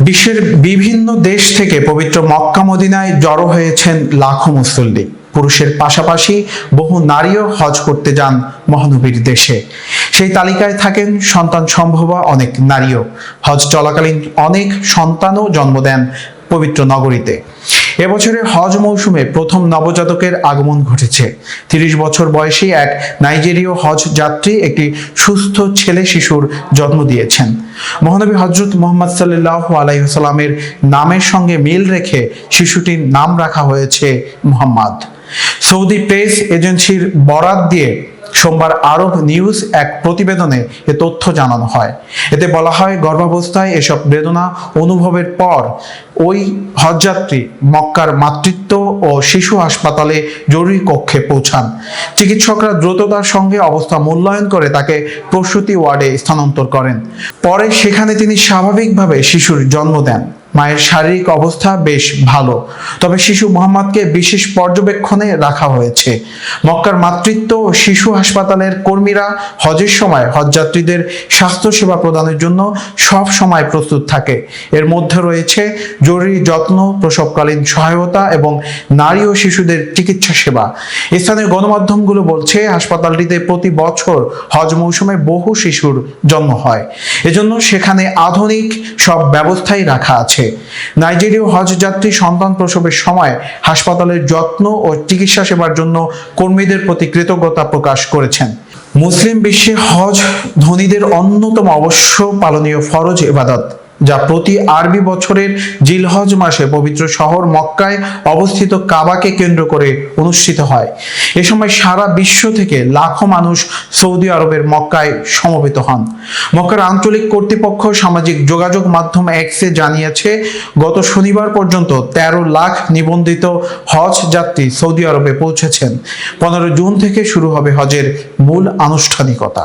বিশ্বের বিভিন্ন দেশ থেকে পবিত্র মক্কা মদিনায় জড়ো হয়েছেন লাখো মুসল্লি। পুরুষের পাশাপাশি বহু নারীও হজ করতে যান মহানবীর দেশে। সেই তালিকায় থাকেন সন্তান সম্ভবা অনেক নারীও। হজ চলাকালীন অনেক সন্তানও জন্ম দেন পবিত্র নগরীতে। এবছরের হজ মৌসুমে প্রথম নবজাতকের আগমন ঘটেছে। তিরিশ বছর বয়সী এক নাইজেরীয় হজ যাত্রী একটি সুস্থ ছেলে শিশুর জন্ম দিয়েছেন। মহানবী হজরত মোহাম্মদ সাল্লাহ আলাইসাল্লামের নামের সঙ্গে মিল রেখে শিশুটির নাম রাখা হয়েছে মোহাম্মদ। সৌদি প্রেস এজেন্সির বরাত দিয়ে সোমবার আরব নিউজ এক প্রতিবেদনে এ তথ্য জানানো হয়। এতে বলা হয়, গর্ভাবস্থায় এসব বেদনা অনুভবের পর ওই হজযাত্রী মক্কার মাতৃত্ব ও শিশু হাসপাতালে জরুরি কক্ষে পৌঁছান। চিকিৎসকরা দ্রুততার সঙ্গে অবস্থা মূল্যায়ন করে তাকে প্রসূতি ওয়ার্ডে স্থানান্তর করেন। পরে সেখানে তিনি স্বাভাবিকভাবে শিশুর জন্ম দেন। মায়ের শারীরিক অবস্থা বেশ ভালো। তবে শিশু মোহাম্মদকে বিশেষ পর্যবেক্ষণে রাখা হয়েছে। মক্কার মাতৃত্ব ও শিশু হাসপাতালের কর্মীরা হজের সময় হজযাত্রীদের স্বাস্থ্যসেবা প্রদানের জন্য সব সময় প্রস্তুত থাকে। এর মধ্যে রয়েছে জরুরি যত্ন, প্রসবকালীন সহায়তা এবং নারী ও শিশুদের চিকিৎসা সেবা। স্থানীয় গণমাধ্যমগুলো বলছে, হাসপাতালটিতে প্রতি বছর হজ মৌসুমে বহু শিশুর জন্ম হয়। এজন্য সেখানে আধুনিক সব ব্যবস্থাই রাখা আছে। নাইজেরীয় হজ যাত্রী সন্তান প্রসবের সময় হাসপাতালের যত্ন ও চিকিৎসা সেবার জন্য কর্মীদের প্রতি কৃতজ্ঞতা প্রকাশ করেছেন। মুসলিম বিশ্বে হজ ধনীদের অন্যতম অবশ্য পালনীয় ফরজ এবাদত যা প্রতি আরবি বছরের জিলহজ মাসে পবিত্র শহর মক্কায় অবস্থিত কাবাকে কেন্দ্র করে অনুষ্ঠিত হয়। এ সময় সারা বিশ্ব থেকে লাখো মানুষ সৌদি আরবের মক্কায় সমবেত হন। মক্কার আঞ্চলিক কর্তৃপক্ষ সামাজিক যোগাযোগ মাধ্যম এক্সে জানিয়েছে, গত শনিবার পর্যন্ত তেরো লাখ নিবন্ধিত হজ যাত্রী সৌদি আরবে পৌঁছেছেন। পনেরো জুন থেকে শুরু হবে হজের মূল আনুষ্ঠানিকতা।